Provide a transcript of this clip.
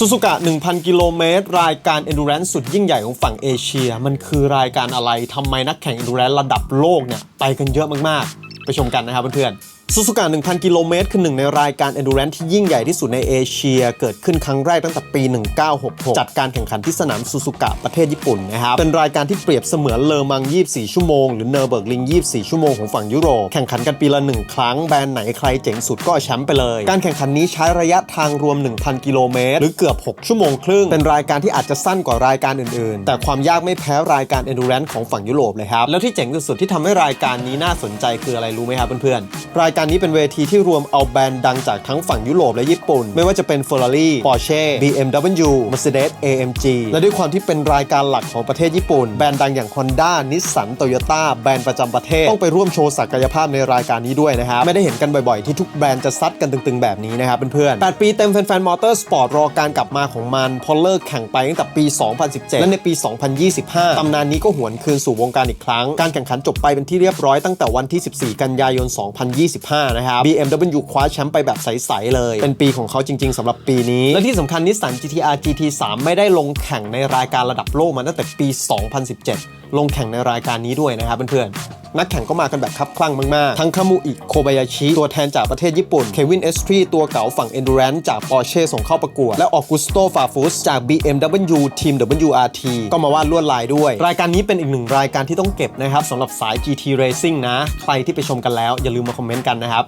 ซูซูกะ 1,000 กิโลเมตร รายการ Endurance สุดยิ่งใหญ่ของฝั่งเอเชีย มันคือรายการอะไรทำไมนักแข่ง Endurance ระดับโลกเนี่ย ไปกันเยอะมาก ๆ ไปชมกันนะครับเพื่อนๆ ซูซูกะ1,000 กิโลเมตรคือหนึ่งในรายการ Endurance ที่ยิ่งใหญ่ที่สุดในเอเชีย เกิดขึ้นครั้งแรกตั้งแต่ปี 1966 จัดการแข่งขันที่สนามซูซูกะประเทศญี่ปุ่นนะครับ เป็นรายการที่เปรียบเสมือนเลอมัง 24 ชั่วโมง หรือเนอร์เบิร์กลิง 24 ชั่วโมงของฝั่งยุโรป แข่งขันกันปีละหนึ่งครั้ง แบรนด์ไหนใครเจ๋งสุดก็แชมป์ไปเลย การแข่งขันนี้ใช้ระยะทางรวม 1,000 กิโลเมตร หรือเกือบ 6 ชั่วโมงครึ่ง เป็นรายการที่อาจจะสั้นกว่ารายการอื่น ๆ แต่ความยากไม่แพ้รายการ Endurance ของฝั่งยุโรปเลยครับ แล้วที่เจ๋งสุดๆที่ทำให้รายการนี้น่าสนใจคืออะไรรู้ไหมครับเพื่อนๆรายการนี้เป็นเวทีที่รวมเอาแบรนด์ดังจากทั้งฝั่งยุโรปและญี่ปุ่น ไม่ว่าจะเป็น Ferrari Porsche BMW Mercedes AMG และด้วยความที่เป็นรายการหลักของประเทศญี่ปุ่น แบรนด์ดังอย่าง Honda Nissan Toyota แบรนด์ประจำประเทศ ต้องไปร่วมโชว์ศักยภาพในรายการนี้ด้วยนะครับไม่ได้เห็นกันบ่อยๆ ที่ทุกแบรนด์จะซัดกันตึงๆ แบบนี้นะครับเพื่อนๆ8ปีเต็มแฟนๆมอเตอร์สปอร์ตรอการกลับมาของมันพอเลิกแข่งไปตั้งแต่ปี 2017 และในปี 2025 ตำนานนี้ก็หวนคืนสู่วงการอีกครั้ง การแข่งขันจบไปเป็นที่เรียบร้อยตั้งแต่วันที่ 14 กันยายน 2025นะครับ BMW คว้าแชมป์ไปแบบใส ๆ เลย เป็นปีของเขาจริง ๆสำหรับปีนี้ และที่สำคัญนิสสัน GTR GT3 ไม่ได้ลงแข่งในรายการระดับโลกมาตั้งแต่ปี 2017 ลงแข่งในรายการนี้ด้วยนะครับเพื่อนๆ นักแข่งก็มากันแบบคับคลั่งมากๆ ทั้งคามูอิโคบายาชิ ตัวแทนจากประเทศญี่ปุ่น เควินเอสทรีตัวเก๋าฝั่ง Endurance จากปอร์เช่ส่งเข้าประกวด และออกุสโตฟาฟุสจาก BMW ทีม WRT ก็มาวาดลวดลายด้วย รายการนี้เป็นอีกหนึ่งรายการที่ต้องเก็บนะครับสำหรับสาย GT Racing นะ ใครที่ไปชมกันแล้วอย่าลืมมาคอมเมนต์กันนะครับ